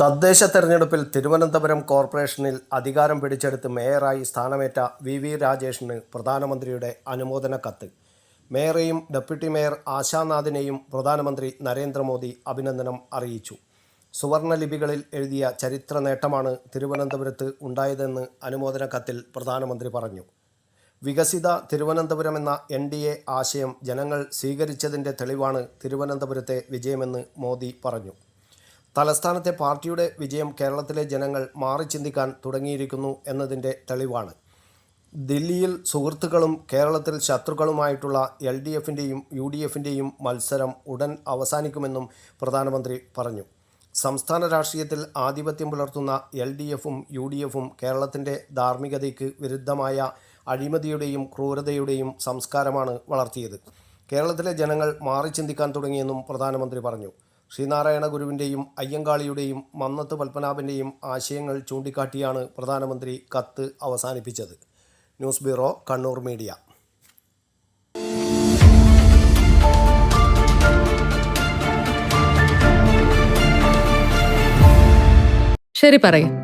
തദ്ദേശ തെരഞ്ഞെടുപ്പിൽ തിരുവനന്തപുരം കോർപ്പറേഷനിൽ അധികാരം പിടിച്ചെടുത്ത് മേയറായി സ്ഥാനമേറ്റ വി വി രാജേഷിന് പ്രധാനമന്ത്രിയുടെ അനുമോദന കത്ത്. മേയറെയും ഡെപ്യൂട്ടി മേയർ ആശാനാഥിനെയും പ്രധാനമന്ത്രി നരേന്ദ്രമോദി അഭിനന്ദനം അറിയിച്ചു. സുവർണലിപികളിൽ എഴുതിയ ചരിത്ര നേട്ടമാണ് തിരുവനന്തപുരത്ത് ഉണ്ടായതെന്ന് അനുമോദന കത്തിൽ പ്രധാനമന്ത്രി പറഞ്ഞു. വികസിത തിരുവനന്തപുരം എന്ന എൻ ഡി എ ആശയം ജനങ്ങൾ സ്വീകരിച്ചതിന്റെ തെളിവാണ് തിരുവനന്തപുരത്തെ വിജയമെന്ന് മോദി പറഞ്ഞു. തലസ്ഥാനത്തെ പാർട്ടിയുടെ വിജയം കേരളത്തിലെ ജനങ്ങൾ മാറി ചിന്തിക്കാൻ തുടങ്ങിയിരിക്കുന്നു എന്നതിന്റെ തെളിവാണ്. ദില്ലിയിൽ സുഹൃത്തുക്കളും കേരളത്തിൽ ശത്രുക്കളുമായിട്ടുള്ള എൽ ഡി എഫിന്റെയും യു ഡി എഫിന്റെയും മത്സരം ഉടൻ അവസാനിക്കുമെന്നും പ്രധാനമന്ത്രി പറഞ്ഞു. സംസ്ഥാന രാഷ്ട്രീയത്തിൽ ആധിപത്യം പുലർത്തുന്ന എൽ ഡി എഫും യു ഡി എഫും കേരളത്തിന്റെ ധാർമ്മികതയ്ക്ക് വിരുദ്ധമായ അഴിമതിയുടെയും ക്രൂരതയുടെയും സംസ്കാരമാണ് വളർത്തിയത്. കേരളത്തിലെ ജനങ്ങൾ മാറി ചിന്തിക്കാൻ തുടങ്ങിയെന്നും പ്രധാനമന്ത്രി പറഞ്ഞു. ശ്രീനാരായണ ഗുരുവിന്റെയും അയ്യങ്കാളിയുടെയും മന്നത്ത് പത്മനാഭന്റെയും ആശയങ്ങൾ ചൂണ്ടിക്കാട്ടിയാണ് പ്രധാനമന്ത്രി കത്ത് അവസാനിപ്പിച്ചത്. News bureau Kannur media. ശരി പറയ്.